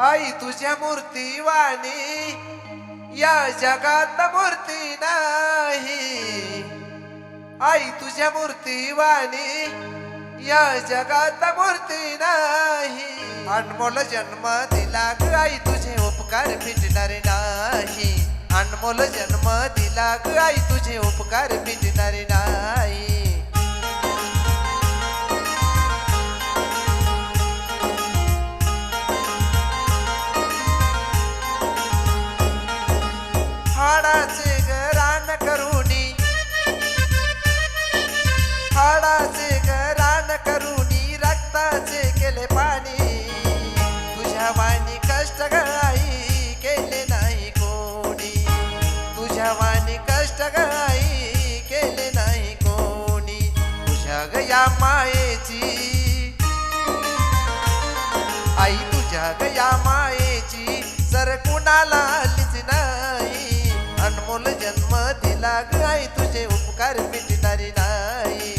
आई तुझ्या मूर्ती वाणी या जगात मूर्ती नाही. आई तुझ्या मूर्ती वाणी या जगात मूर्ती नाही. अनमोल जन्म दिला ग आई तुझे उपकार मिटणार नाही. अनमोल जन्म दिला ग आई तुझे उपकार मिटणार नाही. हाडाचे गरान करुणी. हाडाचे गरान करुणी रक्ताचे केले पाणी. तुझ्या वाणी कष्ट गाई केले नाही कोणी. तुझ्या वाणी कष्ट गाई केले नाही कोणी. तुझ्या गया मायेची. आई तुझ्या गया मायेची. सर कुणाला आलीच नाही अनमोल जन्म दिला ग आई तुझे उपकार मिटणारे नाही.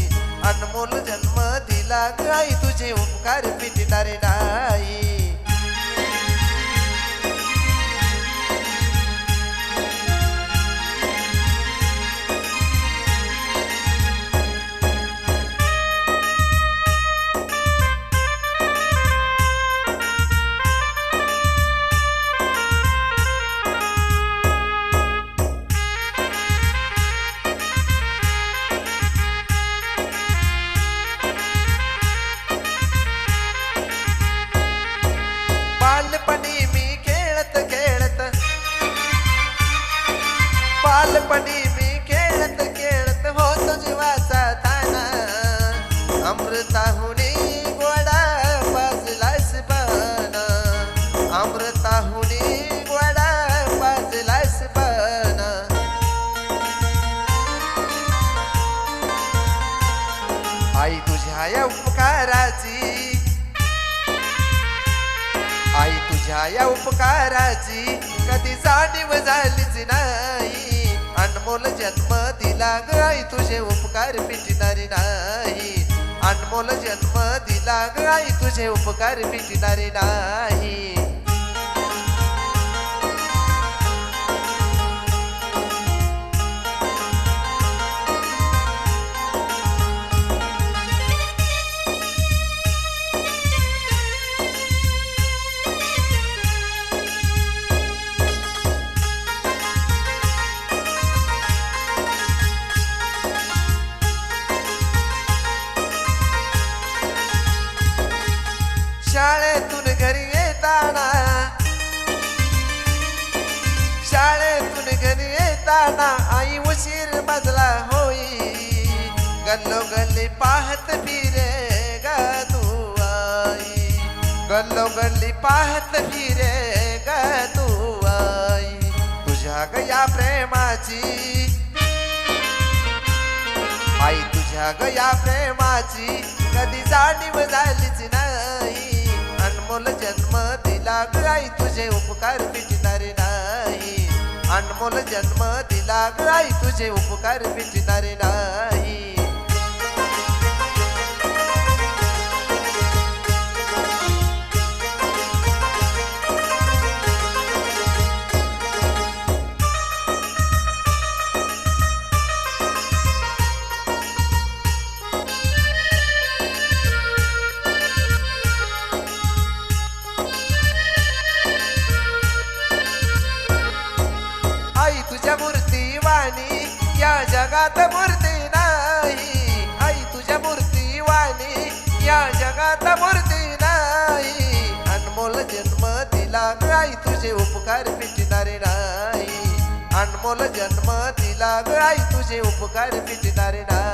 अनमोल जन्म दिला ग आई तुझे उपकार मिटणारे नाही. बालपणी मी खेळत खेळत. बालपणी मी खेळत खेळत होत जीवाचा ताना अमृताहुनी गोडा पाजलास पाना अमृताहुनी गोडा पाजलास पाना आई तुझ्या या उपकाराची तुझ्या या उपकाराची कधी जाणीव झालीच नाही. अनमोल जन्म दिला ग आई तुझे उपकार पिटणारी नाही. अनमोल जन्म दिला ग तुझे उपकार पिटणारी नाही. येताना आई उशीर मजला होई. गल्लोगल्ली पाहत फिरे ग तू आई. गल्लो गल्ली पाहत फिरे ग तू आई. तुझ्या गया प्रेमाची. आई तुझ्या गया प्रेमाची. कधी जाणीव झालीच नाही. अनमोल जन्म दिला गाई तुझे उपकार पिटणारे नाही. अनमोल जन्म दिला गाई तुझे उपकार मिटणारे नाही. वाणी या जगात मूर्ती नाही. आई तुझ्या मूर्ती वाणी या जगात मूर्ती नाही. अनमोल जन्म दिला ग आई तुझे उपकार पिटणारे नाही. अनमोल जन्म दिला ग आई तुझे उपकार पिटणारे नाही.